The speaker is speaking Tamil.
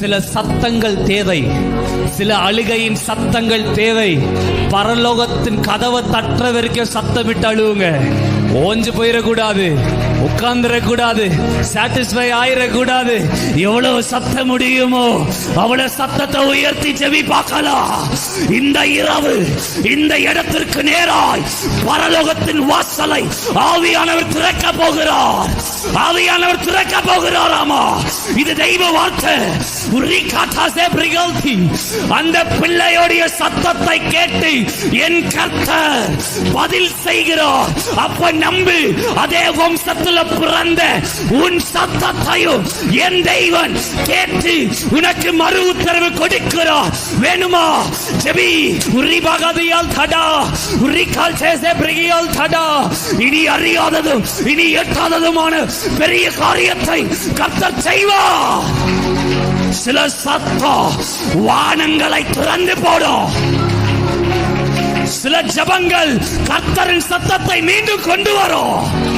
சில சத்தங்கள் தேவை. சில அழுகையின் சத்தங்கள் தேவை. பரலோகத்தின் கதவை தட்டுற வரைக்கும் சத்தமிட்டு அழுவுங்க. ஓஞ்சு போயிடக்கூடாது உட்கார்ந்துடக்கூடாது சாட்டிஸ்ஃபை ஆயிடக்கூடாது எவ்வளவு சத்த முடியுமோ அவ்வளவு சத்தத்தை உயர்த்தி செவி பார்க்கலாம். இந்த இரவு இந்த இடத்திற்கு நேராய் பரலோகத்தின் வாசலை ஆவியானவர் திறக்க போகிறார். ஆவியானவர் திறக்க போகிறாராமா இது தெய்வ வார்த்தை. அந்த பிள்ளையோடைய சத்தத்தை கேட்டு என் கர்த்தர் பதில் செய்கிறார். அப்ப நம்பு அதே வம்சத்துல பிறந்த உன் சத்தத்தையும் என் தெய்வன் கேட்டு உனக்கு மறு உத்தரவு கொடுக்கிறார். வேணுமா? ஜெபி உரி பகதியால் தடா. உரி கால் சேசே பிரிகியால் தடா. இனி அறியாததும் இனி எட்டாததுமான பெரிய காரியம் காரியத்தை கர்த்தர் செய்வார். சில சத்தம் வானங்களை திறந்து போடும். சில ஜபங்கள் கர்த்தரின் சத்தத்தை மீண்டும் கொண்டு வரும்.